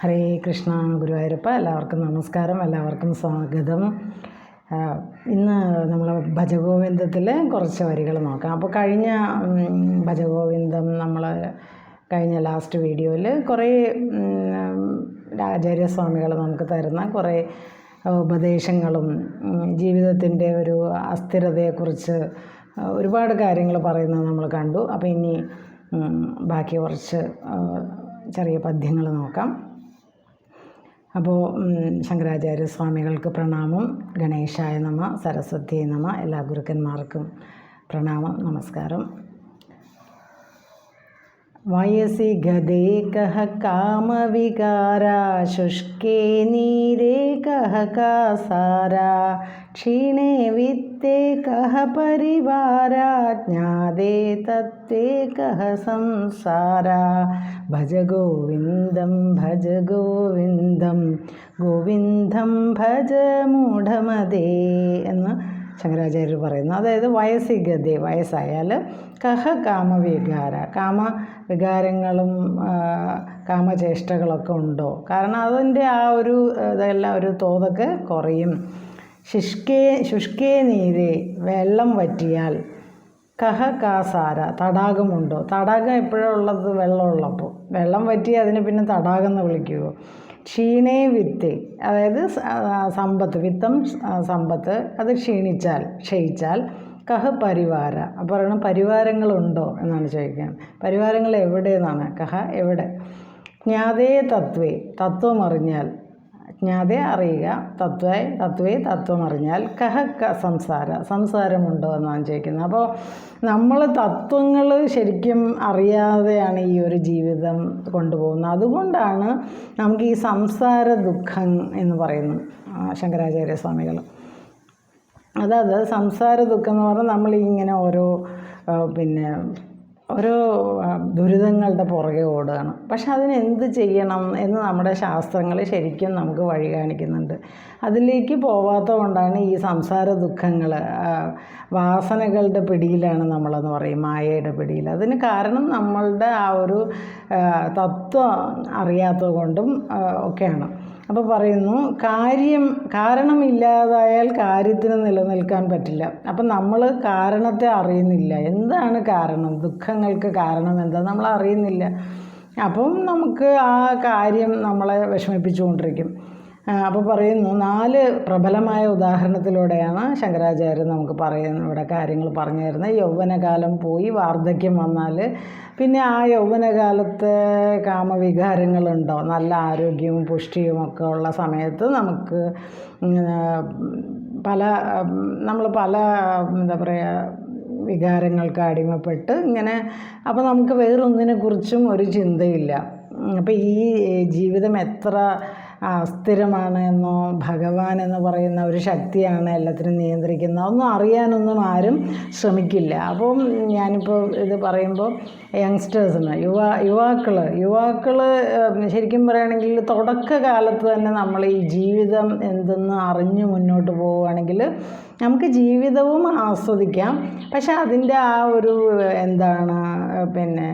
ഹരേ കൃഷ്ണ ഗുരുവായൂരപ്പ എല്ലാവർക്കും നമസ്കാരം എല്ലാവർക്കും സ്വാഗതം. ഇന്ന് നമ്മൾ ഭജഗോവിന്ദത്തിലെ കുറച്ച് വരികൾ നോക്കാം. അപ്പോൾ കഴിഞ്ഞ ഭജഗോവിന്ദം നമ്മൾ കഴിഞ്ഞ ലാസ്റ്റ് വീഡിയോയിൽ കുറേ ആചാര്യസ്വാമികൾ നമുക്ക് തരുന്ന കുറേ ഉപദേശങ്ങളും ജീവിതത്തിന്റെ ഒരു അസ്ഥിരതയെക്കുറിച്ച് ഒരുപാട് കാര്യങ്ങൾ പറയുന്നത് നമ്മൾ കണ്ടു. അപ്പോൾ ഇനി ബാക്കി കുറച്ച് ചെറിയ പദ്യങ്ങൾ നോക്കാം. അപ്പോൾ ശങ്കരാചാര്യ സ്വാമികൾക്ക് പ്രണാമം ഗണേശായ നമ സരസ്വതി നമ എല്ലാ ഗുരുക്കന്മാർക്കും പ്രണാമം നമസ്കാരം. വയസി ഗതേ കഹ കാമവികാരാ ശുഷ്കേ നീരേ കഹ കാസാരാ ക്ഷീണേ വിത്തേ കഹ പരിവാരാ ജ്ഞാതേ തത്വേ കഹ സംസാരാ. ഭജ ഗോവിന്ദം ഭജ ഗോവിന്ദം ഗോവിന്ദം ഭജ മൂഢമതേ എന്ന് ശങ്കരാചാര്യർ പറയുന്നു. അതായത് വയസ്സിഗതി വയസ്സായാൽ കഹ കാമവികാര കാമ വികാരങ്ങളും കാമചേഷ്ടകളൊക്കെ ഉണ്ടോ? കാരണം അതിന്റെ ആ ഒരു ഇതെല്ലാം ഒരു തോതൊക്കെ കുറയും. ശുഷ്കേ ശുഷ്കേ നീരെ വെള്ളം വറ്റിയാൽ കഹ കാസാര തടാകമുണ്ടോ തടാകം എപ്പോഴാണ് ഉള്ളത്? വെള്ളമുള്ളപ്പോൾ. വെള്ളം വറ്റി അതിനെ പിന്നെ തടാകം എന്ന് വിളിക്കുമോ ക്ഷീണേ വിത്ത്. അതായത് സമ്പത്ത് വിത്തം സമ്പത്ത് അത് ക്ഷീണിച്ചാൽ ക്ഷയിച്ചാൽ കഹ പരിവാര. അപ്പോൾ പറയണം പരിവാരങ്ങളുണ്ടോ എന്നാണ് ചോദിക്കുന്നത്. പരിവാരങ്ങൾ എവിടെയെന്നാണ് കഹ എവിടെ? ജ്ഞാതേ തത്വേ. തത്വം അറിഞ്ഞാൽ ജ്ഞാതെ അറിയുക തത്വേ തത്വേ തത്വം അറിഞ്ഞാൽ കഹ ക സംസാര സംസാരമുണ്ടോ എന്നാണ് ചോദിക്കുന്നത്. അപ്പോൾ നമ്മൾ തത്വങ്ങൾ ശരിക്കും അറിയാതെയാണ് ഈ ഒരു ജീവിതം കൊണ്ടുപോകുന്നത്. അതുകൊണ്ടാണ് നമുക്ക് ഈ സംസാര ദുഃഖം എന്ന് പറയുന്നത് ശങ്കരാചാര്യ സ്വാമികൾ അതായത് സംസാര ദുഃഖം എന്ന് പറഞ്ഞാൽ നമ്മളിങ്ങനെ ഓരോ പിന്നെ ഓരോ ദുരിതങ്ങളുടെ പുറകെ ഓടുകയാണ്. പക്ഷെ അതിന് എന്ത് ചെയ്യണം എന്ന് നമ്മുടെ ശാസ്ത്രങ്ങൾ ശരിക്കും നമുക്ക് വഴി കാണിക്കുന്നുണ്ട്. അതിലേക്ക് പോവാത്ത കൊണ്ടാണ് ഈ സംസാര ദുഃഖങ്ങൾ വാസനകളുടെ പിടിയിലാണ് നമ്മളെന്ന് പറയും മായയുടെ പിടിയിൽ. അതിന് കാരണം നമ്മളുടെ ആ ഒരു തത്വം അറിയാത്തത് കൊണ്ടും ഒക്കെയാണ്. അപ്പോൾ പറയുന്നു കാര്യം കാരണമില്ലാതായാൽ കാര്യത്തിന് നിലനിൽക്കാൻ പറ്റില്ല. അപ്പം നമ്മൾ കാരണത്തെ അറിയുന്നില്ല. എന്താണ് കാരണം? ദുഃഖങ്ങൾക്ക് കാരണം എന്താ? നമ്മൾ അറിയുന്നില്ല. അപ്പം നമുക്ക് ആ കാര്യം നമ്മളെ വിഷമിപ്പിച്ചുകൊണ്ടിരിക്കും. അപ്പോൾ പറയുന്നു നാല് പ്രബലമായ ഉദാഹരണത്തിലൂടെയാണ് ശങ്കരാചാര്യർ നമുക്ക് പറയുന്ന ഇവിടെ കാര്യങ്ങൾ പറഞ്ഞു തരുന്നത്. യൗവനകാലം പോയി വാർദ്ധക്യം വന്നാൽ പിന്നെ ആ യൗവനകാലത്തെ കാമവികാരങ്ങളുണ്ടോ? നല്ല ആരോഗ്യവും പുഷ്ടിയും ഒക്കെ ഉള്ള സമയത്ത് നമുക്ക് പല നമ്മൾ പല എന്താ പറയുക വികാരങ്ങൾക്ക് അടിമപ്പെട്ട് ഇങ്ങനെ അപ്പോൾ നമുക്ക് വേറൊന്നിനെക്കുറിച്ചും ഒരു ചിന്തയില്ല. അപ്പോൾ ഈ ജീവിതം എത്ര അസ്ഥിരമാണ് എന്നോ ഭഗവാൻ എന്ന് പറയുന്ന ഒരു ശക്തിയാണ് എല്ലാത്തിനും നിയന്ത്രിക്കുന്നത് ഒന്നും അറിയാനൊന്നും ആരും ശ്രമിക്കില്ല. അപ്പം ഞാനിപ്പോൾ ഇത് പറയുമ്പോൾ യങ്സ്റ്റേഴ്സിന് യുവ യുവാക്കൾ യുവാക്കൾ ശരിക്കും പറയുകയാണെങ്കിൽ തുടക്കകാലത്ത് തന്നെ നമ്മൾ ഈ ജീവിതം എന്തെന്ന് അറിഞ്ഞു മുന്നോട്ട് പോവുകയാണെങ്കിൽ നമുക്ക് ജീവിതവും ആസ്വദിക്കാം. പക്ഷേ അതിന്റെ ആ ഒരു എന്താണ് പിന്നെ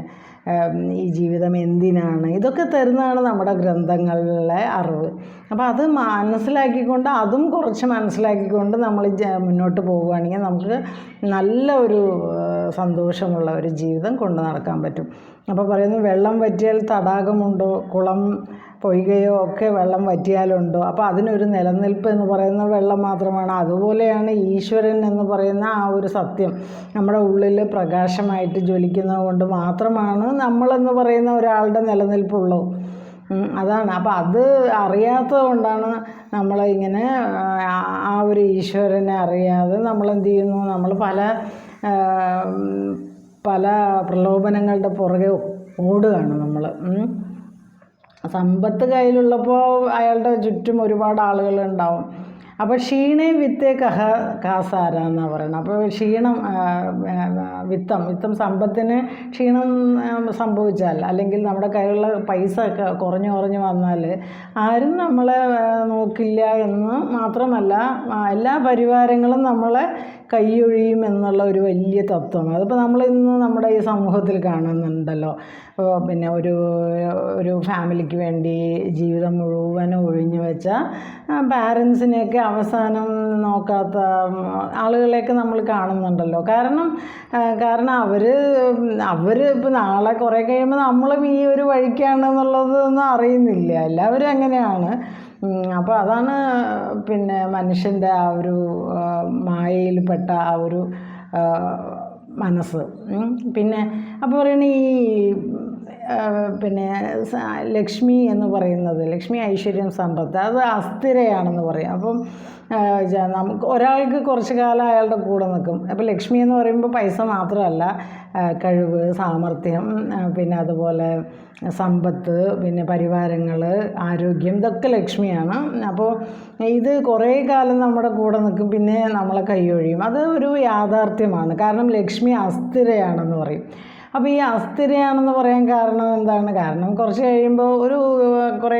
ഈ ജീവിതം എന്തിനാണ്? ഇതൊക്കെ തരുന്നതാണ് നമ്മുടെ ഗ്രന്ഥങ്ങളിലെ അറിവ്. അപ്പോൾ അത് മനസ്സിലാക്കിക്കൊണ്ട് അതും കുറച്ച് മനസ്സിലാക്കിക്കൊണ്ട് നമ്മൾ മുന്നോട്ട് പോവുകയാണെങ്കിൽ നമുക്ക് നല്ല ഒരു സന്തോഷമുള്ള ഒരു ജീവിതം കൊണ്ടു നടക്കാൻ പറ്റും. അപ്പോൾ പറയുന്നു വെള്ളം വറ്റിയാൽ തടാകമുണ്ടോ? കുളം പൊയ്കയോ ഒക്കെ വെള്ളം വറ്റിയാലുണ്ടോ? അപ്പോൾ അതിനൊരു നിലനിൽപ്പ് എന്ന് പറയുന്ന വെള്ളം മാത്രമാണ്. അതുപോലെയാണ് ഈശ്വരൻ എന്ന് പറയുന്ന ആ ഒരു സത്യം. നമ്മുടെ ഉള്ളിൽ പ്രകാശമായിട്ട് ജ്വലിക്കുന്നത് കൊണ്ട് മാത്രമാണ് നമ്മളെന്ന് പറയുന്ന ഒരാളുടെ നിലനിൽപ്പുള്ളൂ അതാണ്. അപ്പോൾ അത് അറിയാത്തത് കൊണ്ടാണ് നമ്മളിങ്ങനെ ആ, ഒരു ഈശ്വരനെ അറിയാതെ നമ്മൾ എന്ത് ചെയ്യുന്നു? നമ്മൾ പല പല പ്രലോഭനങ്ങളുടെ പുറകെ ഓടുകയാണ് നമ്മൾ സമ്പത്ത് കയ്യിലുള്ളപ്പോൾ അയാളുടെ ചുറ്റും ഒരുപാട് ആളുകളുണ്ടാവും. അപ്പോൾ ക്ഷീണേ വിത്തേ കഹ കാസാര എന്നാണ് പറയുന്നത് അപ്പോൾ ക്ഷീണം വിത്തം വിത്തം സമ്പത്തിന് ക്ഷീണം സംഭവിച്ചാൽ അല്ലെങ്കിൽ നമ്മുടെ കയ്യിലുള്ള പൈസ കുറഞ്ഞു കുറഞ്ഞു വന്നാൽ ആരും നമ്മളെ നോക്കില്ല എന്ന് മാത്രമല്ല എല്ലാ പരിവാരങ്ങളും നമ്മളെ കൈയൊഴിയും എന്നുള്ള ഒരു വലിയ തത്വമാണ്. അതിപ്പോൾ നമ്മൾ ഇന്ന് നമ്മുടെ ഈ സമൂഹത്തിൽ കാണുന്നുണ്ടല്ലോ. പിന്നെ ഒരു ഒരു ഫാമിലിക്ക് വേണ്ടി ജീവിതം മുഴുവൻ ഒഴിഞ്ഞു വെച്ച പാരൻസിനെയൊക്കെ അവസാനം നോക്കാത്ത ആളുകളെയൊക്കെ നമ്മൾ കാണുന്നുണ്ടല്ലോ. കാരണം കാരണം അവർ അവർ ഇപ്പോൾ നാളെ കുറേ കഴിയുമ്പോൾ നമ്മളും ഈ ഒരു വഴിക്കാണെന്നുള്ളതൊന്നും അറിയുന്നില്ല. എല്ലാവരും അങ്ങനെയാണ്. അപ്പോൾ അതാണ് പിന്നെ മനുഷ്യന്റെ ആ ഒരു മായയിൽപ്പെട്ട ആ ഒരു മനസ്സ്. പിന്നെ അപ്പോൾ പറയണ ഈ പിന്നെ ലക്ഷ്മി എന്ന് പറയുന്നത് ലക്ഷ്മി ഐശ്വര്യം സമ്പത്ത് അത് അസ്ഥിരയാണെന്ന് പറയും. അപ്പം നമുക്ക് ഒരാൾക്ക് കുറച്ച് കാലം അയാളുടെ കൂടെ നിൽക്കും. അപ്പോൾ ലക്ഷ്മി എന്ന് പറയുമ്പോൾ പൈസ മാത്രമല്ല കഴിവ് സാമർഥ്യം പിന്നെ അതുപോലെ സമ്പത്ത് പിന്നെ പരിവാരങ്ങൾ ആരോഗ്യം ഇതൊക്കെ ലക്ഷ്മിയാണ്. അപ്പോൾ ഇത് കുറേ കാലം നമ്മുടെ കൂടെ നിൽക്കും പിന്നെ നമ്മളെ കൈയൊഴിയും അത് ഒരു യാഥാർത്ഥ്യമാണ്. കാരണം ലക്ഷ്മി അസ്ഥിരയാണെന്ന് പറയും. അപ്പോൾ ഈ അസ്ഥിരയാണെന്ന് പറയാൻ കാരണം എന്താണ്? കാരണം കുറച്ച് കഴിയുമ്പോൾ ഒരു കുറേ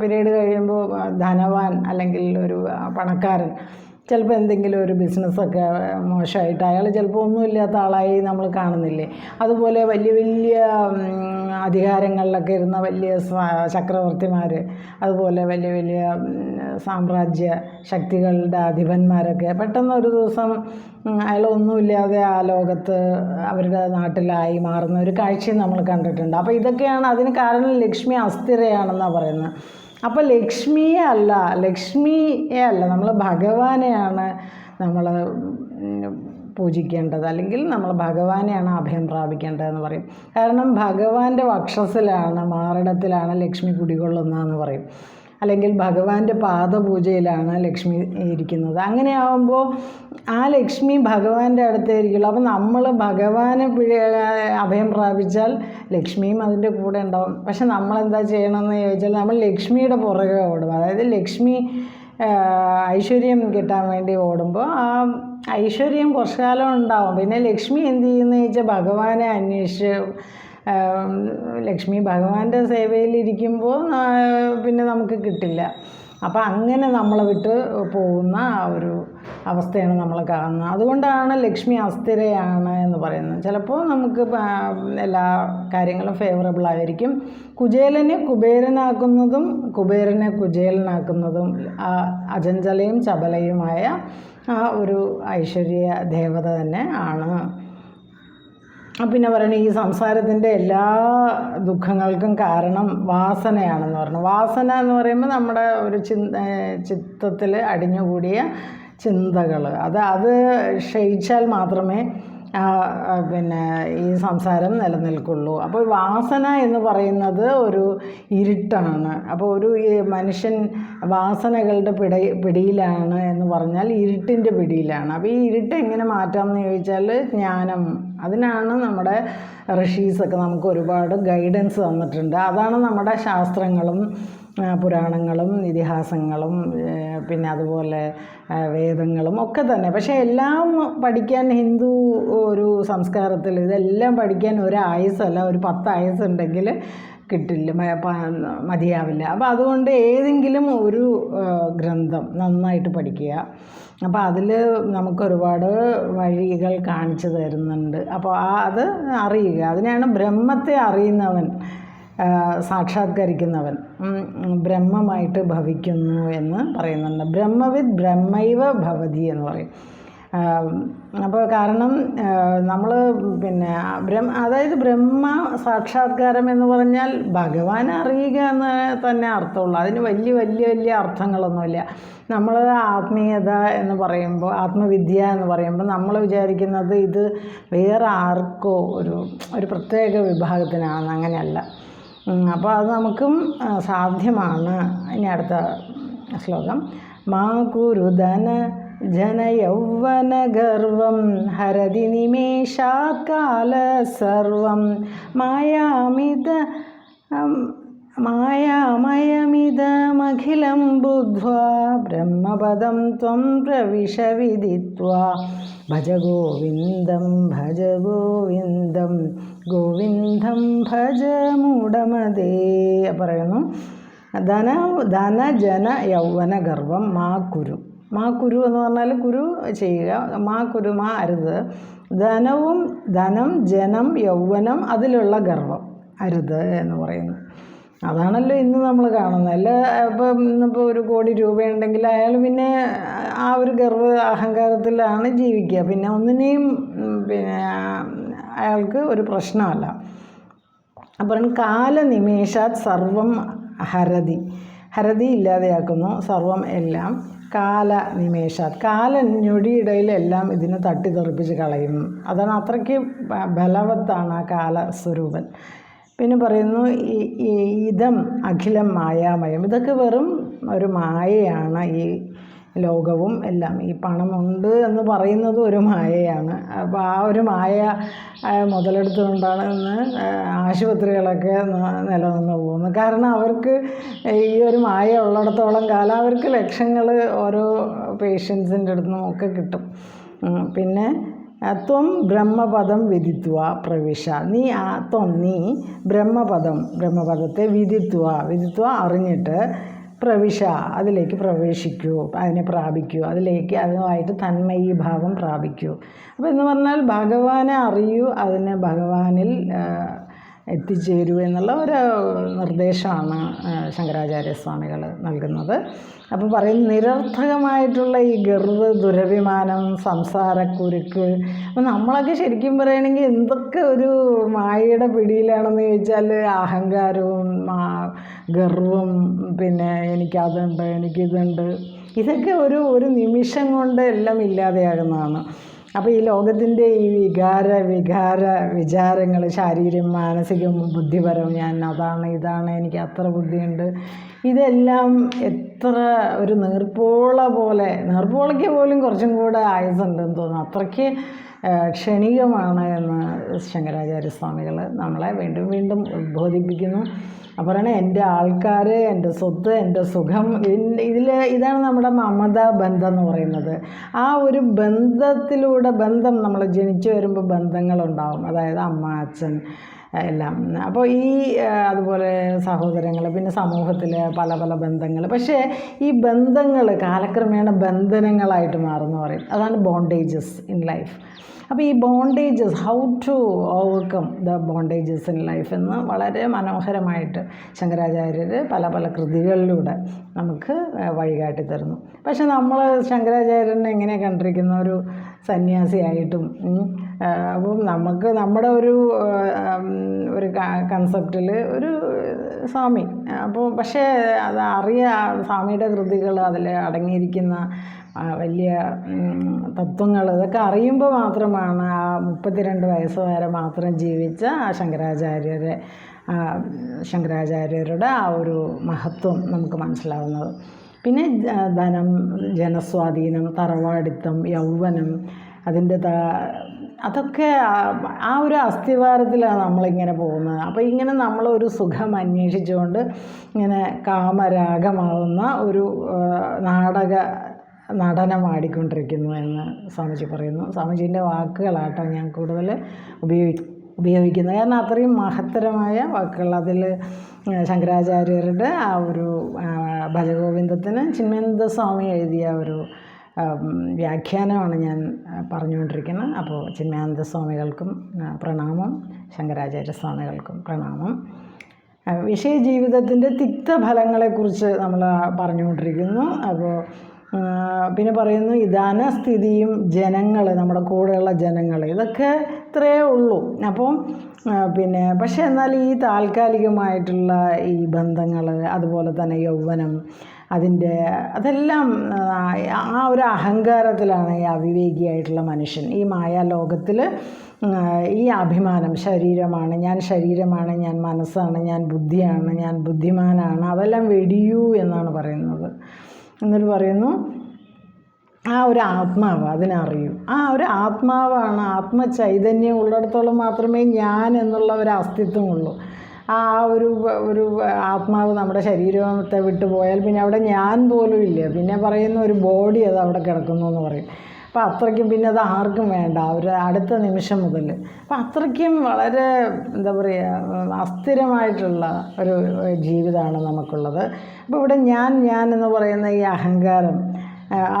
പീരീഡ് കഴിയുമ്പോൾ ധനവാൻ അല്ലെങ്കിൽ ഒരു പണക്കാരൻ ചിലപ്പോൾ എന്തെങ്കിലും ഒരു ബിസിനസ്സൊക്കെ മോശമായിട്ട് അയാൾ ചിലപ്പോൾ ഒന്നുമില്ലാത്ത ആളായി നമ്മൾ കാണുന്നില്ലേ? അതുപോലെ വലിയ വലിയ അധികാരങ്ങളിലൊക്കെ ഇരുന്ന വലിയ ചക്രവർത്തിമാർ അതുപോലെ വലിയ വലിയ സാമ്രാജ്യ ശക്തികളുടെ അധിപന്മാരൊക്കെ പെട്ടെന്ന് ഒരു ദിവസം അയാൾ അയാളൊന്നുമില്ലാതെ ആ ലോകത്ത് അവരുടെ നാട്ടിലായി മാറുന്ന ഒരു കാഴ്ചയും നമ്മൾ കണ്ടിട്ടുണ്ട്. അപ്പോൾ ഇതൊക്കെയാണ് അതിന് കാരണം ലക്ഷ്മി അസ്ഥിരയാണെന്നാണ് പറയുന്നത്. അപ്പോൾ ലക്ഷ്മിയെ അല്ല ലക്ഷ്മിയെ അല്ല നമ്മൾ ഭഗവാനെയാണ് നമ്മൾ പൂജിക്കേണ്ടത്. അല്ലെങ്കിൽ നമ്മൾ ഭഗവാനെയാണ് അഭയം പ്രാപിക്കേണ്ടതെന്ന് പറയും. കാരണം ഭഗവാന്റെ വക്ഷസിലാണ് മാറിടത്തിലാണ് ലക്ഷ്മി കുടികൊള്ളുന്നതെന്ന് പറയും. അല്ലെങ്കിൽ ഭഗവാന്റെ പാദപൂജയിലാണ് ലക്ഷ്മി ഇരിക്കുന്നത്. അങ്ങനെ ആകുമ്പോൾ ആ ലക്ഷ്മി ഭഗവാന്റെ അടുത്തായിരിക്കുള്ളൂ. അപ്പോൾ നമ്മൾ ഭഗവാനെ പിഴ അഭയം പ്രാപിച്ചാൽ ലക്ഷ്മിയും അതിന്റെ കൂടെ ഉണ്ടാവും. പക്ഷെ നമ്മളെന്താ ചെയ്യണമെന്ന് ചോദിച്ചാൽ നമ്മൾ ലക്ഷ്മിയുടെ പുറകെ ഓടും. അതായത് ലക്ഷ്മി ഐശ്വര്യം കിട്ടാൻ വേണ്ടി ഓടുമ്പോൾ ആ ഐശ്വര്യം കുറച്ചു കാലം ഉണ്ടാവും. പിന്നെ ലക്ഷ്മി എന്ത് ചെയ്യുന്നത് ചോദിച്ചാൽ ഭഗവാനെ അന്വേഷിച്ച് ലക്ഷ്മി ഭഗവാന്റെ സേവയിലിരിക്കുമ്പോൾ പിന്നെ നമുക്ക് കിട്ടില്ല. അപ്പോൾ അങ്ങനെ നമ്മളെ വിട്ട് പോകുന്ന ആ ഒരു അവസ്ഥയാണ് നമ്മൾ കാണുന്നത്. അതുകൊണ്ടാണ് ലക്ഷ്മി അസ്ഥിരയാണ് എന്ന് പറയുന്നത്. ചിലപ്പോൾ നമുക്ക് എല്ലാ കാര്യങ്ങളും ഫേവറബിൾ ആയിരിക്കും. കുചേലനെ കുബേരനാക്കുന്നതും കുബേരനെ കുചേലനാക്കുന്നതും അജഞ്ചലയും ചപലയുമായ ആ ഒരു ഐശ്വര്യ ദേവത തന്നെ ആണ്. പിന്നെ പറയണ ഈ സംസാരത്തിന്റെ എല്ലാ ദുഃഖങ്ങൾക്കും കാരണം വാസനയാണെന്ന് പറഞ്ഞു. വാസന എന്ന് പറയുമ്പോൾ നമ്മുടെ ഒരു ചിന്ത ചിത്തത്തിൽ അടിഞ്ഞുകൂടിയ ചിന്തകൾ അത് അത് ക്ഷയിച്ചാൽ മാത്രമേ പിന്നെ ഈ സംസാരം നിലനിൽക്കുള്ളൂ. അപ്പോൾ വാസന എന്ന് പറയുന്നത് ഒരു ഇരുട്ടാണ്. അപ്പോൾ ഒരു മനുഷ്യൻ വാസനകളുടെ പിട പിടിയിലാണ് എന്ന് പറഞ്ഞാൽ ഇരുട്ടിന്റെ പിടിയിലാണ്. അപ്പോൾ ഈ ഇരുട്ട് എങ്ങനെ മാറ്റാമെന്ന് ചോദിച്ചാൽ ജ്ഞാനം. അതിനാണ് നമ്മുടെ ഋഷീസൊക്കെ നമുക്ക് ഒരുപാട് ഗൈഡൻസ് തന്നിട്ടുണ്ട്. അതാണ് നമ്മുടെ ശാസ്ത്രങ്ങളും പുരാണങ്ങളും ഇതിഹാസങ്ങളും പിന്നെ അതുപോലെ വേദങ്ങളും ഒക്കെ തന്നെ. പക്ഷേ എല്ലാം പഠിക്കാൻ ഹിന്ദു ഒരു സംസ്കാരത്തിൽ ഇതെല്ലാം പഠിക്കാൻ ഒരു ആയുസല്ല ഒരു പത്ത് ആയുസ് ഉണ്ടെങ്കിൽ കിട്ടില്ല മതിയാവില്ല. അപ്പോൾ അതുകൊണ്ട് ഏതെങ്കിലും ഒരു ഗ്രന്ഥം നന്നായിട്ട് പഠിക്കുക. അപ്പോൾ അതിൽ നമുക്കൊരുപാട് വഴികൾ കാണിച്ചു തരുന്നുണ്ട്. അപ്പോൾ ആ അത് അറിയുക. അതിനാണ് ബ്രഹ്മത്തെ അറിയുന്നവൻ സാക്ഷാത്കരിക്കുന്നവൻ ബ്രഹ്മമായിട്ട് ഭവിക്കുന്നു എന്ന് പറയുന്നുണ്ട്. ബ്രഹ്മവിത് ബ്രഹ്മൈവ ഭവതി എന്ന് പറയും. അപ്പോൾ കാരണം നമ്മൾ പിന്നെ ബ്രഹ്മ അതായത് ബ്രഹ്മ സാക്ഷാത്കാരം എന്ന് പറഞ്ഞാൽ ഭഗവാനെ അറിയുക എന്ന് തന്നെ അർത്ഥമുള്ളൂ. അതിന് വലിയ വലിയ വലിയ അർത്ഥങ്ങളൊന്നുമില്ല. നമ്മൾ ആത്മീയത എന്ന് പറയുമ്പോൾ ആത്മവിദ്യ എന്ന് പറയുമ്പോൾ നമ്മൾ വിചാരിക്കുന്നത് ഇത് വേറെ ആർക്കോ ഒരു ഒരു പ്രത്യേക വിഭാഗത്തിനാണെന്ന് അങ്ങനെയല്ല. അപ്പോൾ അത് നമുക്കും സാധ്യമാണ്. ഇനി അടുത്ത ശ്ലോകം. മാ കുരുധന ജനയൗവന ഗർവം ഹരതി നിമേഷാത് കാല സർവം മായാമിത ഉം, മായാമയമിതമ ഇതമഖിലം ബുദ്ധ്വാ ബ്രഹ്മപദം ത്വം പ്രവിശ വിദിത്വാ ഭജ ഗോവിന്ദം ഭജ ഗോവിന്ദം ഗോവിന്ദം ഭജ മൂടമതേ. പറയുന്നു ധന ധന ജന യൗവന ഗർവം മാ കുരു. മാ കുരു എന്ന് പറഞ്ഞാൽ കുരു ചെയ്യുക മാ കുരു മാ അരുത്. ധനവും ധനം ജനം യൗവനം അതിലുള്ള ഗർവം അരുത് എന്ന് പറയുന്നു. അതാണല്ലോ ഇന്ന് നമ്മൾ കാണുന്നത്. അല്ല ഇപ്പം ഇന്നിപ്പോൾ ഒരു കോടി രൂപയുണ്ടെങ്കിൽ അയാൾ പിന്നെ ആ ഒരു ഗർവ അഹങ്കാരത്തിലാണ് ജീവിക്കുക. പിന്നെ ഒന്നിനെയും പിന്നെ അയാൾക്ക് ഒരു പ്രശ്നമല്ല. അപ്പം കാലനിമേഷാത് സർവം ഹരതി. ഹരതി ഇല്ലാതെയാക്കുന്നു സർവം എല്ലാം കാല നിമേഷാത് കാല ഞൊടിയിടയിലെല്ലാം ഇതിനെ തട്ടിത്തെറിപ്പിച്ച് കളയുന്നു. അതാണ് അത്രയ്ക്ക് ബലവത്താണ് ആ കാലസ്വരൂപൻ. പിന്നെ പറയുന്നു ഇതം അഖിലം മായാമയം. ഇതൊക്കെ വെറും ഒരു മായയാണ് ഈ ലോകവും എല്ലാം. ഈ പണമുണ്ട് എന്ന് പറയുന്നത് ഒരു മായയാണ്. അപ്പോൾ ആ ഒരു മായ മുതലെടുത്തുകൊണ്ടാണ് ഇന്ന് ആശുപത്രികളൊക്കെ നിലനിന്ന് പോകുന്നത്. കാരണം അവർക്ക് ഈ ഒരു മായ ഉള്ളിടത്തോളം കാലം അവർക്ക് ലക്ഷങ്ങൾ ഓരോ പേഷ്യൻസിന്റെ അടുത്തുനിന്നും ഒക്കെ കിട്ടും. പിന്നെ ത്വം ബ്രഹ്മപദം വിധിത്വ പ്രവിശ. നീ ആ ത്വം നീ ബ്രഹ്മപദം ബ്രഹ്മപദത്തെ വിധിത്വ വിധിത്വ അറിഞ്ഞിട്ട് പ്രവിശ അതിലേക്ക് പ്രവേശിക്കൂ അതിനെ പ്രാപിക്കൂ അതിലേക്ക് അതുമായിട്ട് തന്മയി ഭാവം പ്രാപിക്കൂ. അപ്പോൾ എന്ന് പറഞ്ഞാൽ ഭഗവാനെ അറിയൂ അതിനെ ഭഗവാനിൽ എത്തിച്ചേരൂ എന്നുള്ള ഒരു നിർദ്ദേശമാണ് ശങ്കരാചാര്യ സ്വാമികൾ നൽകുന്നത്. അപ്പോൾ പറയും നിരർത്ഥകമായിട്ടുള്ള ഈ ഗർവ് ദുരഭിമാനം സംസാരക്കുരുക്ക് അപ്പോൾ നമ്മളൊക്കെ ശരിക്കും പറയുകയാണെങ്കിൽ എന്തൊക്കെ ഒരു മായയുടെ പിടിയിലാണെന്ന് ചോദിച്ചാൽ അഹങ്കാരവും ഗർവും പിന്നെ എനിക്കതുണ്ട് എനിക്കിതുണ്ട്. ഇതൊക്കെ ഒരു ഒരു നിമിഷം കൊണ്ട് എല്ലാം ഇല്ലാതെയാകുന്നതാണ്. അപ്പോൾ ഈ ലോകത്തിന്റെ ഈ വികാര വികാര വിചാരങ്ങൾ ശാരീരികം മാനസികം ബുദ്ധിപരം ഞാൻ അതാണ് ഇതാണ് എനിക്ക് അത്ര ബുദ്ധിയുണ്ട്. ഇതെല്ലാം എത്ര ഒരു നീർപ്പോള പോലെ നീർപ്പോളയ്ക്ക് പോലും കുറച്ചും കൂടെ ആയുസുണ്ടെന്ന് തോന്നുന്നു. അത്രയ്ക്ക് ക്ഷണികമാണ് എന്ന് ശങ്കരാചാര്യ സ്വാമികൾ നമ്മളെ വീണ്ടും വീണ്ടും ഉദ്ബോധിപ്പിക്കുന്നു. അപ്പോൾ പറയണേ എന്റെ ആൾക്കാർ എന്റെ സ്വത്ത് എന്റെ സുഖം ഇതിൽ ഇതാണ് നമ്മുടെ മമത ബന്ധം എന്ന് പറയുന്നത്. ആ ഒരു ബന്ധത്തിലൂടെ ബന്ധം നമ്മൾ ജനിച്ചു വരുമ്പോൾ ബന്ധങ്ങളുണ്ടാവും. അതായത് അമ്മ അച്ഛൻ എല്ലാം. അപ്പോൾ ഈ അതുപോലെ സഹോദരങ്ങൾ പിന്നെ സമൂഹത്തിലെ പല പല ബന്ധങ്ങൾ പക്ഷേ ഈ ബന്ധങ്ങൾ കാലക്രമേണ ബന്ധനങ്ങളായിട്ട് മാറുമെന്ന് പറയും. അതാണ് ബോണ്ടേജസ് ഇൻ ലൈഫ് അപ്പോൾ ഈ bondages how to overcome the bondages in life എന്ന് വളരെ മനോഹരമായിട്ട് ശങ്കരാചാര്യർ പല പല കൃതികളിലൂടെ നമുക്ക് വഴികാട്ടി തരുന്നു. പക്ഷെ നമ്മൾ ശങ്കരാചാര്യനെ എങ്ങനെ കണ്ടിരിക്കുന്ന ഒരു സന്യാസിയായിട്ടും അപ്പം നമുക്ക് നമ്മുടെ ഒരു ഒരു കൺസെപ്റ്റിൽ ഒരു സ്വാമി. അപ്പോൾ പക്ഷേ അത് അറിയ സ്വാമിയുടെ കൃതികൾ അതിൽ അടങ്ങിയിരിക്കുന്ന വലിയ തത്വങ്ങൾ ഇതൊക്കെ അറിയുമ്പോൾ മാത്രമാണ് ആ മുപ്പത്തിരണ്ട് വയസ്സ് വരെ മാത്രം ജീവിച്ച ആ ശങ്കരാചാര്യരെ ശങ്കരാചാര്യരുടെ ആ ഒരു മഹത്വം നമുക്ക് മനസ്സിലാവുന്നത്. പിന്നെ ധനം ജനസ്വാധീനം തറവാടിത്തം യൗവനം അതിന്റെ അതൊക്കെ ആ- ഒരു അസ്ഥിവാരത്തിലാണ് നമ്മളിങ്ങനെ പോകുന്നത്. അപ്പോൾ ഇങ്ങനെ നമ്മളൊരു സുഖം അന്വേഷിച്ചുകൊണ്ട് ഇങ്ങനെ കാമരാഗമാവുന്ന ഒരു നാടക നടനമാടിക്കൊണ്ടിരിക്കുന്നു എന്ന് സ്വാമിജി പറയുന്നു. സ്വാമിജീന്റെ വാക്കുകളാട്ടോ ഞാൻ കൂടുതൽ ഉപയോഗി ഉപയോഗിക്കുന്നത്. കാരണം അത്രയും മഹത്തരമായ വാക്കുകൾ. അതിൽ ശങ്കരാചാര്യരുടെ ആ ഒരു ഭജഗോവിന്ദത്തിന് ചിന്മന്ത സ്വാമി എഴുതിയ ഒരു വ്യാഖ്യാനമാണ് ഞാൻ പറഞ്ഞുകൊണ്ടിരിക്കുന്നത്. അപ്പോൾ ചിന്മയാനന്ദ സ്വാമികൾക്കും പ്രണാമം. ശങ്കരാചാര്യ സ്വാമികൾക്കും പ്രണാമം. ആ, വിഷയജീവിതത്തിന്റെ തിക്തഫലങ്ങളെക്കുറിച്ച് നമ്മൾ പറഞ്ഞുകൊണ്ടിരിക്കുന്നു. അപ്പോൾ പിന്നെ പറയുന്നു ഇതാന സ്ഥിതിയും ജനങ്ങൾ നമ്മുടെ കൂടെയുള്ള ജനങ്ങൾ ഇതൊക്കെ ഇത്രയേ ഉള്ളൂ. അപ്പം പിന്നെ പക്ഷേ എന്നാൽ ഈ താൽക്കാലികമായിട്ടുള്ള ഈ ബന്ധങ്ങൾ അതുപോലെ തന്നെ യൗവനം അതിന്റെ അതെല്ലാം ആ, ഒരു അഹങ്കാരത്തിലാണ് ഈ അവിവേകിയായിട്ടുള്ള മനുഷ്യൻ. ഈ മായാലോകത്തിൽ ഈ അഭിമാനം ശരീരമാണ്. ഞാൻ ശരീരമാണ് ഞാൻ മനസ്സാണ് ഞാൻ ബുദ്ധിയാണ് ഞാൻ ബുദ്ധിമാനാണ്. അതെല്ലാം വെടിയൂ എന്നാണ് പറയുന്നത്. എന്നിട്ട് പറയുന്നു ആ ഒരു ആത്മാവ് അതിനറിയൂ. ആ ഒരു ആത്മാവാണ് ആത്മചൈതന്യം ഉള്ളിടത്തോളം മാത്രമേ ഞാൻ എന്നുള്ള ഒരു അസ്തിത്വമുള്ളൂ ആ ഒരു ഒരു ആത്മാവ് നമ്മുടെ ശരീരത്തെ വിട്ടു പോയാൽ പിന്നെ അവിടെ ഞാൻ പോലും ഇല്ല. പിന്നെ പറയുന്ന ഒരു ബോഡി അത് അവിടെ കിടക്കുന്നു എന്ന് പറയും. അപ്പോൾ അത്രയ്ക്കും പിന്നെ അത് ആർക്കും വേണ്ട. ഒരു അടുത്ത നിമിഷം മുതൽ. അപ്പം അത്രയ്ക്കും വളരെ എന്താ പറയുക അസ്ഥിരമായിട്ടുള്ള ഒരു ജീവിതമാണ് നമുക്കുള്ളത്. അപ്പോൾ ഇവിടെ ഞാൻ ഞാൻ എന്ന് പറയുന്ന ഈ അഹങ്കാരം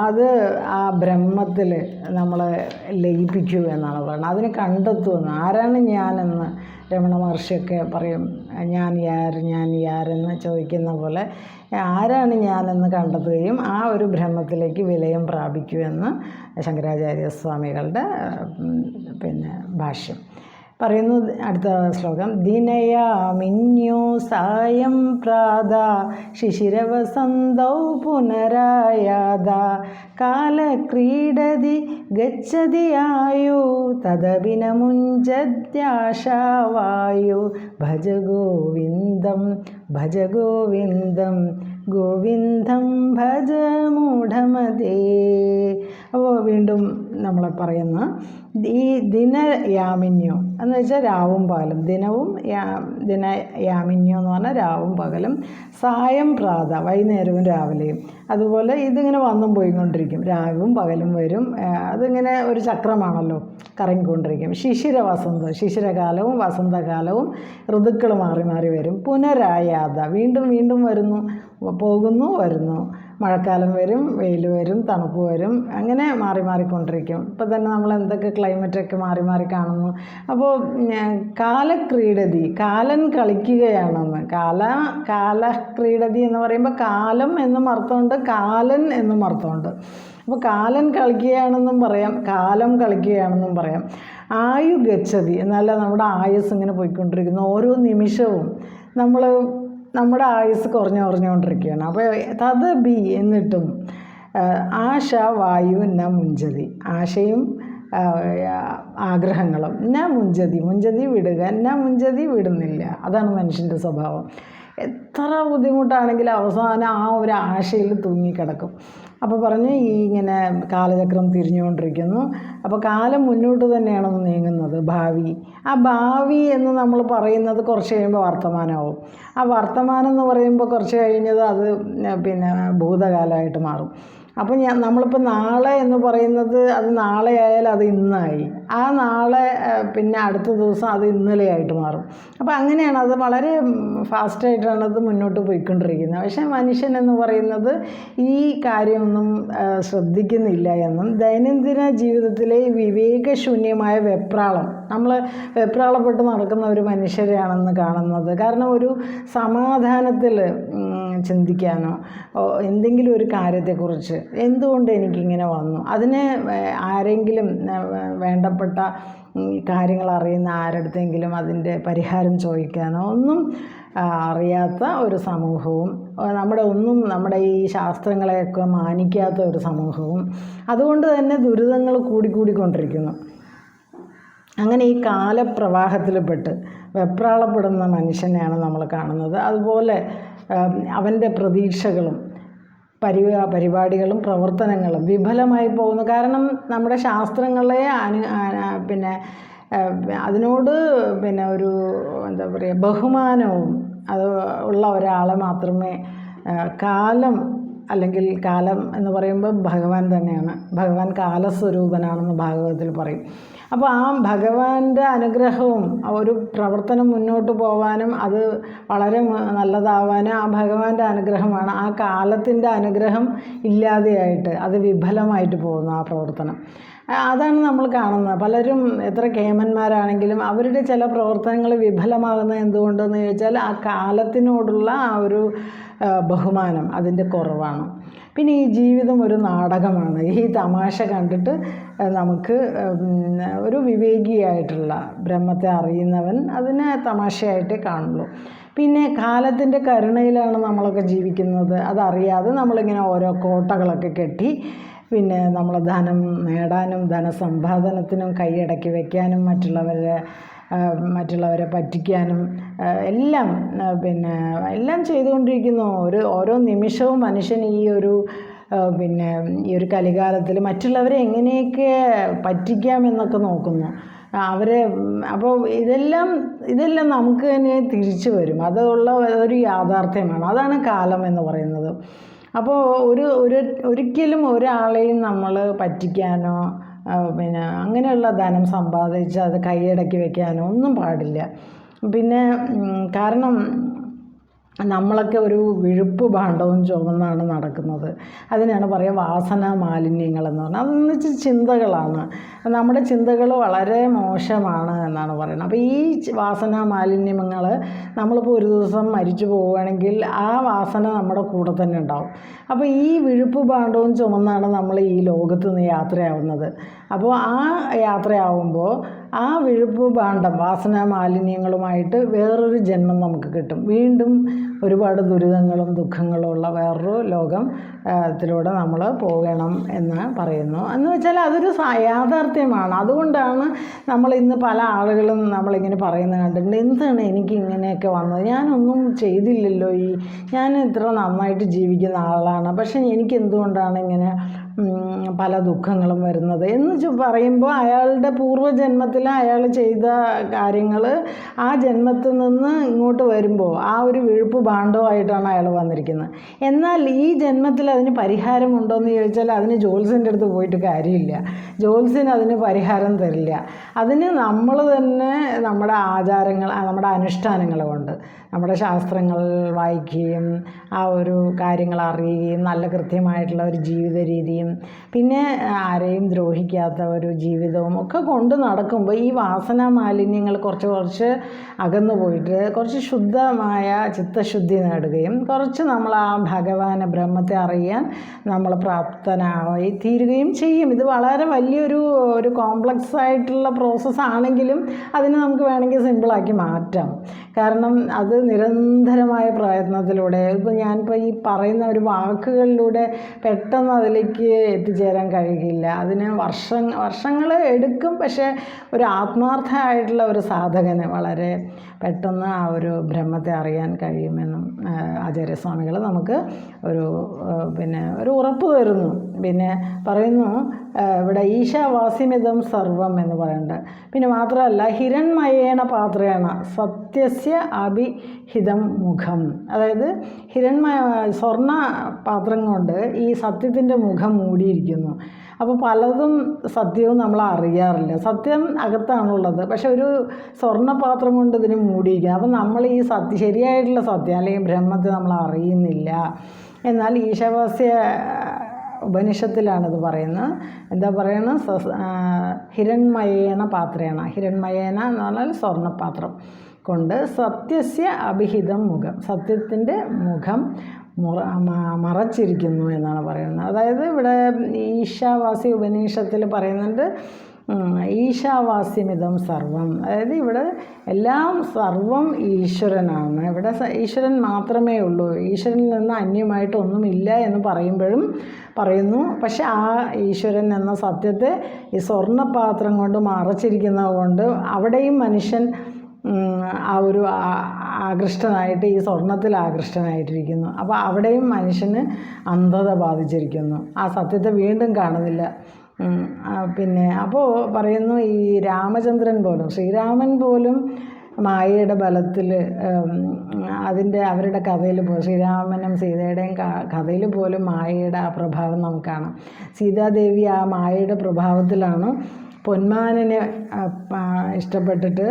അത് ആ ബ്രഹ്മത്തിൽ നമ്മളെ ലയിപ്പിക്കൂ എന്നാണ് പറയുന്നത്. അതിനെ കണ്ടെത്തുമെന്ന്. ആരാണ് ഞാനെന്ന് രമണ മഹർഷിയൊക്കെ പറയും. ഞാൻ യാർ ഞാൻ യാരെന്ന് ചോദിക്കുന്ന പോലെ ആരാണ് ഞാനെന്ന് കണ്ടെത്തുകയും ആ ഒരു ബ്രഹ്മത്തിലേക്ക് വിലയം പ്രാപിക്കുമെന്ന് ശങ്കരാചാര്യ സ്വാമികളുടെ പിന്നെ ഭാഷ്യം. പറയുന്നു അടുത്ത ശ്ലോകം. ദിനയാമിന്യോ സായം പ്രാത ശിശിരവസന്തൗ പുനരായാത കാലക്രീഡതി ഗച്ഛതി ആയു തദവിന മുഞ്ചദ്യാശാവായു ഭജ ഗോവിന്ദം ഭജ ഗോവിന്ദം ഗോവിന്ദം ഭജ മൂഢമതേ. അപ്പോൾ വീണ്ടും നമ്മൾ പറയുന്ന ഈ ദിനയാമിന്യോ എന്ന് വെച്ചാൽ രാവും പകലും. ദിനവും യാ- ദിന യാമിന്യോ എന്ന് പറഞ്ഞാൽ രാവും പകലും സായം പ്രാത വൈകുന്നേരവും രാവിലെയും. അതുപോലെ ഇതിങ്ങനെ വന്നും പോയിക്കൊണ്ടിരിക്കും. രാവും പകലും വരും. അതിങ്ങനെ ഒരു ചക്രമാണല്ലോ കറങ്ങിക്കൊണ്ടിരിക്കും. ശിശിര വസന്തം ശിശിരകാലവും വസന്തകാലവും ഋതുക്കൾ മാറി മാറി വരും. പുനരായാത വീണ്ടും വീണ്ടും വരുന്നു പോകുന്നു വരുന്നു. മഴക്കാലം വരും വെയിൽ വരും തണുപ്പ് വരും അങ്ങനെ മാറി മാറിക്കൊണ്ടിരിക്കും. ഇപ്പം തന്നെ നമ്മൾ എന്തൊക്കെ ക്ലൈമറ്റൊക്കെ മാറി മാറി കാണുന്നു. അപ്പോൾ കാലക്രീഡതി കാലൻ കളിക്കുകയാണെന്ന്. കാല കാലക്രീഡതി എന്ന് പറയുമ്പോൾ കാലം എന്നും അർത്ഥമുണ്ട് കാലൻ എന്നും അർത്ഥമുണ്ട് അപ്പോൾ കാലൻ കളിക്കുകയാണെന്നും പറയാം കാലം കളിക്കുകയാണെന്നും പറയാം. ആയു ഗച്ഛതി എന്നല്ല നമ്മുടെ ആയുസ് ഇങ്ങനെ പോയിക്കൊണ്ടിരിക്കുന്നു. ഓരോ നിമിഷവും നമ്മൾ നമ്മുടെ ആയുസ് കുറഞ്ഞു കുറഞ്ഞുകൊണ്ടിരിക്കുകയാണ് അപ്പോൾ തത് ബി എന്നിട്ടും ആശ വായു ന മുഞ്ചതി ആശയും ആഗ്രഹങ്ങളും. ന മുഞ്ചതി മുഞ്ചതി വിടുക ന മുഞ്ചതി വിടുന്നില്ല. അതാണ് മനുഷ്യന്റെ സ്വഭാവം. എത്ര ബുദ്ധിമുട്ടാണെങ്കിലും അവസാനം ആ ഒരു ആശയിൽ തൂങ്ങിക്കിടക്കും. അപ്പോൾ പറഞ്ഞു ഈ ഇങ്ങനെ കാലചക്രം തിരിഞ്ഞുകൊണ്ടിരിക്കുന്നു. അപ്പോൾ കാലം മുന്നോട്ട് തന്നെയാണ് നീങ്ങുന്നത് ഭാവി. ആ ഭാവി എന്ന് നമ്മൾ പറയുന്നത് കുറച്ച് കഴിയുമ്പോൾ വർത്തമാനമാവും. ആ വർത്തമാനം എന്ന് പറയുമ്പോൾ കുറച്ച് കഴിഞ്ഞത് അത് പിന്നെ ഭൂതകാലമായിട്ട് മാറും. അപ്പോൾ ഞാൻ നമ്മളിപ്പോൾ നാളെ എന്ന് പറയുന്നത് അത് നാളെ ആയാൽ അത് ഇന്നായി. ആ നാളെ പിന്നെ അടുത്ത ദിവസം അത് ഇന്നലെയായിട്ട് മാറും. അപ്പോൾ അങ്ങനെയാണ് അത് വളരെ ഫാസ്റ്റായിട്ടാണ് അത് മുന്നോട്ട് പോയിക്കൊണ്ടിരിക്കുന്നത്. പക്ഷേ മനുഷ്യൻ എന്ന് പറയുന്നത് ഈ കാര്യമൊന്നും ശ്രദ്ധിക്കുന്നില്ല എന്നും ദൈനംദിന ജീവിതത്തിലെ വിവേകശൂന്യമായ വെപ്രാളം നമ്മൾ വെപ്രാളപ്പെട്ട് നടക്കുന്ന ഒരു മനുഷ്യരെയാണെന്ന് കാണുന്നത്. കാരണം ഒരു സമാധാനത്തിൽ ചിന്തിക്കാനോ എന്തെങ്കിലും ഒരു കാര്യത്തെക്കുറിച്ച് എന്തുകൊണ്ട് എനിക്കിങ്ങനെ വന്നു? അതിന് ആരെങ്കിലും വേണ്ടപ്പെട്ട കാര്യങ്ങൾ അറിയുന്ന ആരടുത്തെങ്കിലും അതിന്റെ പരിഹാരം ചോദിക്കാനോ ഒന്നും അറിയാത്ത ഒരു സമൂഹവും നമ്മുടെ ഒന്നും നമ്മുടെ ഈ ശാസ്ത്രങ്ങളെയൊക്കെ മാനിക്കാത്ത ഒരു സമൂഹവും അതുകൊണ്ട് തന്നെ ദുരിതങ്ങൾ കൂടിക്കൂടിക്കൊണ്ടിരിക്കുന്നു അങ്ങനെ ഈ കാലപ്രവാഹത്തിൽപ്പെട്ട് വെപ്രാളപ്പെടുന്ന മനുഷ്യനെയാണ് നമ്മൾ കാണുന്നത്. അതുപോലെ അവന്റെ പ്രതീക്ഷകളും പരി പരിപാടികളും പ്രവർത്തനങ്ങളും വിഫലമായി പോകുന്നു. കാരണം നമ്മുടെ ശാസ്ത്രങ്ങളെ അനു പിന്നെ അതിനോട് പിന്നെ ഒരു എന്താ പറയുക ബഹുമാനവും അത് ഉള്ള ഒരാളെ മാത്രമേ കാലം അല്ലെങ്കിൽ കാലം എന്ന് പറയുമ്പോൾ ഭഗവാൻ തന്നെയാണ്. ഭഗവാൻ കാലസ്വരൂപനാണെന്ന് ഭാഗവതത്തിൽ പറയും. അപ്പോൾ ആ ഭഗവാന്റെ അനുഗ്രഹവും ഒരു പ്രവർത്തനം മുന്നോട്ട് പോകാനും അത് വളരെ നല്ലതാവാനും ആ ഭഗവാന്റെ അനുഗ്രഹമാണ്. ആ കാലത്തിന്റെ അനുഗ്രഹം ഇല്ലാതെയായിട്ട് അത് വിഫലമായിട്ട് പോകുന്നു ആ പ്രവർത്തനം. അതാണ് നമ്മൾ കാണുന്നത്. പലരും എത്ര കേമന്മാരാണെങ്കിലും അവരുടെ ചില പ്രവർത്തനങ്ങൾ വിഫലമാകുന്നത് എന്തുകൊണ്ടെന്ന് ചോദിച്ചാൽ ആ കാലത്തിനോടുള്ള ആ ഒരു ബഹുമാനം അതിന്റെ കുറവാണ്. പിന്നെ ഈ ജീവിതം ഒരു നാടകമാണ്. ഈ തമാശ കണ്ടിട്ട് നമുക്ക് ഒരു വിവേകിയായിട്ടുള്ള ബ്രഹ്മത്തെ അറിയുന്നവൻ അതിനെ തമാശയായിട്ടേ കാണുള്ളൂ. പിന്നെ കാലത്തിന്റെ കരുണയിലാണ് നമ്മളൊക്കെ ജീവിക്കുന്നത്. അതറിയാതെ നമ്മളിങ്ങനെ ഓരോ കോട്ടകളൊക്കെ കെട്ടി പിന്നെ നമ്മൾ ധനം നേടാനും ധനസമ്പാദനത്തിനും കൈയടക്കി വയ്ക്കാനും മറ്റുള്ളവരെ മറ്റുള്ളവരെ പറ്റിക്കാനും എല്ലാം പിന്നെ എല്ലാം ചെയ്തുകൊണ്ടിരിക്കുന്നു. ഒരു ഓരോ നിമിഷവും മനുഷ്യൻ ഈ ഒരു പിന്നെ ഈ ഒരു കലികാലത്തിൽ മറ്റുള്ളവരെ എങ്ങനെയൊക്കെ പറ്റിക്കാമെന്നൊക്കെ നോക്കുന്നു. അവരെ അപ്പോൾ ഇതെല്ലാം ഇതെല്ലാം നമുക്ക് തന്നെ തിരിച്ചു വരും. അതുള്ള ഒരു യാഥാർത്ഥ്യമാണ്. അതാണ് കാലം എന്ന് പറയുന്നത്. അപ്പോൾ ഒരു ഒരു ഒരിക്കലും ഒരാളെയും നമ്മൾ പറ്റിക്കാനോ പിന്നെ അങ്ങനെയുള്ള ധനം സമ്പാദിച്ച് അത് കൈയടക്കി വെക്കാനോ ഒന്നും പാടില്ല. പിന്നെ കാരണം നമ്മളൊക്കെ ഒരു വിഴുപ്പ് ഭാണ്ഡവും ചുമന്നാണ് നടക്കുന്നത്. അതിനാണ് പറയുക വാസന മാലിന്യങ്ങളെന്ന് പറഞ്ഞാൽ അതെന്ന് വെച്ചാൽ ചിന്തകളാണ്. നമ്മുടെ ചിന്തകൾ വളരെ മോശമാണ് എന്നാണ് പറയുന്നത്. അപ്പോൾ ഈ വാസന മാലിന്യങ്ങൾ നമ്മളിപ്പോൾ ഒരു ദിവസം മരിച്ചു പോവുകയാണെങ്കിൽ ആ വാസന നമ്മുടെ കൂടെ തന്നെ ഉണ്ടാവും. അപ്പോൾ ഈ വിഴുപ്പ് ഭാണ്ഡവും ചുമന്നാണ് നമ്മൾ ഈ ലോകത്ത് നിന്ന് യാത്രയാവുന്നത്. അപ്പോൾ ആ യാത്രയാവുമ്പോൾ ആ വിഴുപ്പ് ഭാണ്ഡം വാസന മാലിന്യങ്ങളുമായിട്ട് വേറൊരു ജന്മം നമുക്ക് കിട്ടും. വീണ്ടും ഒരുപാട് ദുരിതങ്ങളും ദുഃഖങ്ങളും ഉള്ള വേറൊരു ലോകം ത്തിലൂടെ നമ്മൾ പോകണം എന്ന് പറയുന്നു. എന്ന് വെച്ചാൽ അതൊരു യാഥാർത്ഥ്യമാണ്. അതുകൊണ്ടാണ് നമ്മൾ ഇന്ന് പല ആളുകളും നമ്മളിങ്ങനെ പറയുന്നത് കണ്ടിട്ടുണ്ട്. എന്താണ് എനിക്ക് ഇങ്ങനെയൊക്കെ വന്നത്? ഞാനൊന്നും ചെയ്തില്ലല്ലോ ഈ ഞാൻ ഇത്ര നന്നായിട്ട് ജീവിക്കുന്ന ആളാണ്. പക്ഷേ എനിക്ക് എന്തുകൊണ്ടാണ് ഇങ്ങനെ പല ദുഃഖങ്ങളും വരുന്നത്? എന്ന് പറയുമ്പോൾ അയാളുടെ പൂർവജന്മത്തിൽ അയാൾ ചെയ്ത കാര്യങ്ങൾ ആ ജന്മത്തിൽ നിന്ന് ഇങ്ങോട്ട് വരുമ്പോൾ ആ ഒരു വിഴുപ്പ് ഭാണ്ഡവുമായിട്ടാണ് അയാൾ വന്നിരിക്കുന്നത്. എന്നാൽ ഈ ജന്മത്തിൽ അതിന് പരിഹാരമുണ്ടോ എന്ന് ചോദിച്ചാൽ അതിന് ജോത്സ്യന്റെ അടുത്ത് പോയിട്ട് കാര്യമില്ല. ജോത്സ്യൻ അതിന് പരിഹാരം തരില്ല. അതിന് നമ്മൾ തന്നെ നമ്മുടെ ആചാരങ്ങൾ നമ്മുടെ അനുഷ്ഠാനങ്ങൾ കൊണ്ട് നമ്മുടെ ശാസ്ത്രങ്ങൾ വായിക്കുകയും ആ ഒരു കാര്യങ്ങൾ അറിയുകയും നല്ല കൃത്യമായിട്ടുള്ള ഒരു ജീവിത രീതിയും പിന്നെ ആരെയും ദ്രോഹിക്കാത്ത ഒരു ജീവിതവും ഒക്കെ കൊണ്ട് നടക്കുമ്പോൾ ഈ വാസന മാലിന്യങ്ങൾ കുറച്ച് കുറച്ച് അകന്നു പോയിട്ട് കുറച്ച് ശുദ്ധമായ ചിത്തശുദ്ധി നേടുകയും കുറച്ച് നമ്മൾ ആ ഭഗവാനെ ബ്രഹ്മത്തെ അറിയാൻ നമ്മൾ പ്രാപ്തനായി തീരുകയും ചെയ്യും. ഇത് വളരെ വലിയൊരു ഒരു കോംപ്ലക്സ് ആയിട്ടുള്ള പ്രോസസ്സാണെങ്കിലും അതിനെ നമുക്ക് വേണമെങ്കിൽ സിമ്പിളാക്കി മാറ്റാം. കാരണം അത് നിരന്തരമായ പ്രയത്നത്തിലൂടെ ഇപ്പോൾ ഞാനിപ്പോൾ ഈ പറയുന്ന ഒരു വാക്കുകളിലൂടെ പെട്ടെന്ന് അതിലേക്ക് എത്തിച്ചേരാൻ കഴിയില്ല. അതിന് വർഷം വർഷങ്ങൾ എടുക്കും പക്ഷേ ഒരു ആത്മാർത്ഥമായിട്ടുള്ള ഒരു സാധകന് വളരെ പെട്ടെന്ന് ആ ഒരു ബ്രഹ്മത്തെ അറിയാൻ കഴിയുമെന്നും ആചാര്യസ്വാമികൾ നമുക്ക് ഒരു പിന്നെ ഒരു ഉറപ്പ് തരുന്നു. പിന്നെ പറയുന്നു ഇവിടെ ഈശാവാസ്യമിതം സർവം എന്ന് പറയുന്നുണ്ട്. പിന്നെ മാത്രമല്ല ഹിരൺമയേണ പാത്രേണ സത്യസ്യ അഭിഹിതം മുഖം. അതായത് ഹിരൺമയ സ്വർണ പാത്രം കൊണ്ട് ഈ സത്യത്തിന്റെ മുഖം മൂടിയിരിക്കുന്നു. അപ്പോൾ പലതും സത്യവും നമ്മൾ അറിയാറില്ല. സത്യം അകത്താണുള്ളത്. പക്ഷെ ഒരു സ്വർണപാത്രം കൊണ്ട് ഇതിന് മൂടിയിരിക്കുക അപ്പം നമ്മൾ ഈ സത്യ ശരിയായിട്ടുള്ള സത്യം അല്ലെങ്കിൽ ബ്രഹ്മത്തെ നമ്മൾ അറിയുന്നില്ല. എന്നാൽ ഈശാവാസ്യ ഉപനിഷത്തിലാണിത് പറയുന്നത്. എന്താ പറയുന്നത്? ഹിരൺമയേണ പാത്രേണ. ഹിരൺമയേന എന്ന് പറഞ്ഞാൽ സ്വർണപാത്രം കൊണ്ട് സത്യസ്യ അഭിഹിതം മുഖം. സത്യത്തിന്റെ മുഖം മുറ മറച്ചിരിക്കുന്നു എന്നാണ് പറയുന്നത്. അതായത് ഇവിടെ ഈശാവാസി ഉപനിഷത്തിൽ പറയുന്നുണ്ട് ഈശാവാസ്യമിതം സർവം. അതായത് ഇവിടെ എല്ലാം സർവം ഈശ്വരനാണ്. ഇവിടെ ഈശ്വരൻ മാത്രമേ ഉള്ളൂ. ഈശ്വരനിൽ നിന്ന് അന്യമായിട്ട് ഒന്നുമില്ല എന്ന് പറയുമ്പോഴും പറയുന്നു. പക്ഷെ ആ ഈശ്വരൻ എന്ന സത്യത്തെ ഈ സ്വർണപാത്രം കൊണ്ട് മറച്ചിരിക്കുന്നത് കൊണ്ട് അവിടെയും മനുഷ്യൻ ആ ഒരു ആകൃഷ്ടനായിട്ട് ഈ സ്വർണത്തിൽ ആകൃഷ്ടനായിട്ടിരിക്കുന്നു. അപ്പോൾ അവിടെയും മനുഷ്യന് അന്ധത ബാധിച്ചിരിക്കുന്നു. ആ സത്യത്തെ വീണ്ടും കാണുന്നില്ല. പിന്നെ അപ്പോൾ പറയുന്നു ഈ രാമചന്ദ്രൻ പോലും ശ്രീരാമൻ പോലും മായയുടെ ബലത്തിൽ അതിന്റെ അവരുടെ കഥയിൽ പോലും ശ്രീരാമനും സീതയുടെയും കഥയിൽ പോലും മായയുടെ ആ പ്രഭാവം നമുക്ക് കാണാം. സീതാദേവി ആ മായയുടെ പ്രഭാവത്തിലാണ് പൊന്മാനിനെ ഇഷ്ടപ്പെട്ടിട്ട്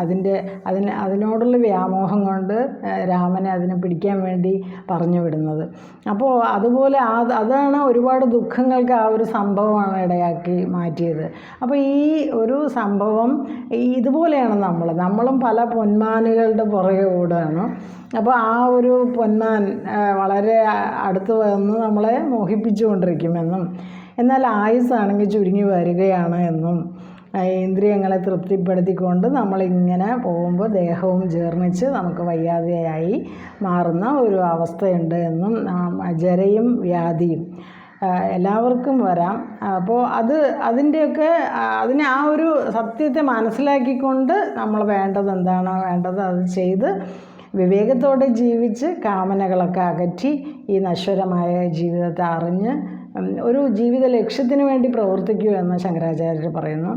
അതിന്റെ അതിന് അതിനോടുള്ള വ്യാമോഹം കൊണ്ട് രാമനെ അതിനെ പിടിക്കാൻ വേണ്ടി പറഞ്ഞു വിടുന്നത്. അപ്പോൾ അതുപോലെ ആ അതാണ് ഒരുപാട് ദുഃഖങ്ങൾക്ക് ആ ഒരു സംഭവമാണ് ഇടയാക്കി മാറ്റിയത്. അപ്പോൾ ഈ ഒരു സംഭവം ഇതുപോലെയാണ് നമ്മൾ നമ്മളും പല പൊന്മാനുകളുടെ പുറകെ ഓടുകയാണ്. അപ്പോൾ ആ ഒരു പൊന്മാൻ വളരെ അടുത്ത് വന്ന് നമ്മളെ മോഹിപ്പിച്ചുകൊണ്ടിരിക്കുമെന്നും എന്നാൽ ആയുസ്സാണെങ്കിൽ ചുരുങ്ങി വരികയാണ് എന്നും ഇന്ദ്രിയങ്ങളെ തൃപ്തിപ്പെടുത്തിക്കൊണ്ട് നമ്മളിങ്ങനെ പോകുമ്പോൾ ദേഹവും ജീർണിച്ച് നമുക്ക് വയ്യാതെയായി മാറുന്ന ഒരു അവസ്ഥയുണ്ട് എന്നും ജരയും വ്യാധിയും എല്ലാവർക്കും വരാം. അപ്പോൾ അത് അതിന്റെയൊക്കെ അതിനെ ആ ഒരു സത്യത്തെ മനസ്സിലാക്കിക്കൊണ്ട് നമ്മൾ വേണ്ടത് എന്താണോ വേണ്ടത് അത് ചെയ്ത് വിവേകത്തോടെ ജീവിച്ച് കാമനകളൊക്കെ അകറ്റി ഈ നശ്വരമായ ജീവിതത്തെ അറിഞ്ഞ് ഒരു ജീവിത ലക്ഷ്യത്തിന് വേണ്ടി പ്രവർത്തിക്കൂ എന്ന് ശങ്കരാചാര്യർ പറയുന്നു.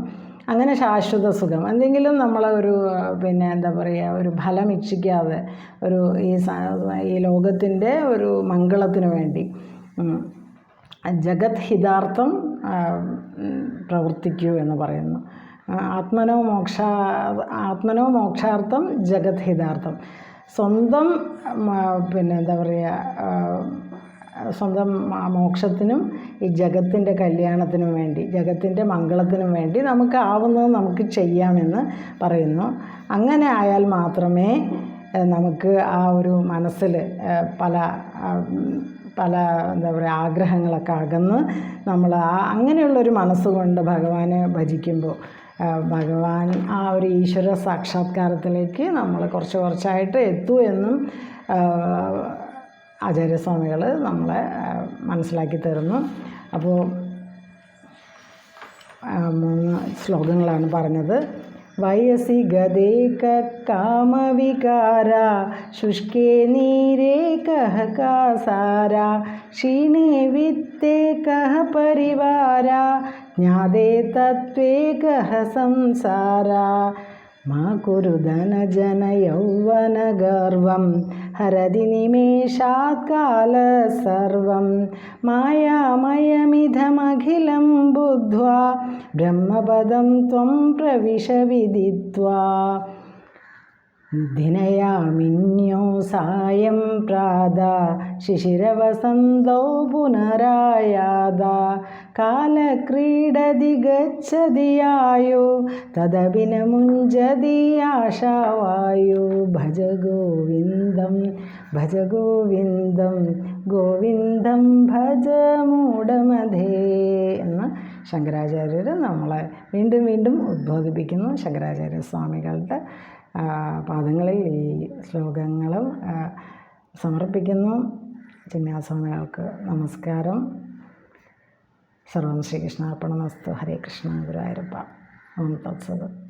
അങ്ങനെ ശാശ്വത സുഖം. എന്തെങ്കിലും നമ്മൾ ഒരു പിന്നെ എന്താ പറയുക ഒരു ഫലം ഇച്ഛിക്കാതെ ഒരു ഈ ഈ ലോകത്തിന്റെ ഒരു മംഗളത്തിന് വേണ്ടി ജഗത് ഹിതാർത്ഥം പ്രവർത്തിക്കൂ എന്ന് പറയുന്നു. ആത്മനോ മോക്ഷ ആത്മനോ മോക്ഷാർത്ഥം ജഗത് ഹിതാർത്ഥം. സ്വന്തം പിന്നെ എന്താ പറയുക സ്വന്തം മോക്ഷത്തിനും ഈ ജഗത്തിന്റെ കല്യാണത്തിനും വേണ്ടി ജഗത്തിന്റെ മംഗളത്തിനും വേണ്ടി നമുക്ക് ആവുന്നത് നമുക്ക് ചെയ്യാമെന്ന് പറയുന്നു. അങ്ങനെ ആയാൽ മാത്രമേ നമുക്ക് ആ ഒരു മനസ്സിൽ പല പല എന്താ പറയുക ആഗ്രഹങ്ങളൊക്കെ അകന്ന് നമ്മൾ ആ അങ്ങനെയുള്ളൊരു മനസ്സുകൊണ്ട് ഭഗവാനെ ഭജിക്കുമ്പോൾ ഭഗവാൻ ആ ഒരു ഈശ്വര സാക്ഷാത്കാരത്തിലേക്ക് നമ്മൾ കുറച്ച് കുറച്ചായിട്ട് എത്തൂ എന്നും ആചാര്യസ്വാമികൾ നമ്മളെ മനസ്സിലാക്കി തരുന്നു. അപ്പോൾ മൂന്ന് ശ്ലോകങ്ങളാണ് പറഞ്ഞത്. വയസി ഗതേക കാമവികാര ശുഷ്കേ നീരേ കഹ കാസാര ക്ഷീണേ വിത്തേ കഹ പരിവാര ജ്ഞാതേ തത്വേ കഹ സംസാര. മാ കുരു ധനജനയൗവനഗർവം ഹരതി നിമേഷാത് കാലസർവം മായാമയമിതമഖിലം ബുദ്ധ്വാ ബ്രഹ്മപദം ത്വം പ്രവിശ വിദിത്വാ. ദിനയാമിന്യോ സായം പ്രാത ശിശിരവസന്തോ പുനരായാത. കാലക്രീഡതി ഗച്ഛതിയായോ തദഭിനമുഞ്ചതി ആശാവായോ ഭജ ഗോവിന്ദം ഭജ ഗോവിന്ദം ഗോവിന്ദം ഭജ മൂടമധേ എന്ന് ശങ്കരാചാര്യർ നമ്മളെ വീണ്ടും വീണ്ടും ഉദ്ബോധിപ്പിക്കുന്നു. ശങ്കരാചാര്യ സ്വാമികളുടെ പാദങ്ങളിൽ ഈ ശ്ലോകങ്ങളും സമർപ്പിക്കുന്നു. ചിന്യാസ്വാമികൾക്ക് നമസ്കാരം. സർവം ശ്രീകൃഷ്ണാർപ്പണമസ്തു. ഹരേ കൃഷ്ണ ഗുരുവായൂരപ്പ. ഓം തത്സത്.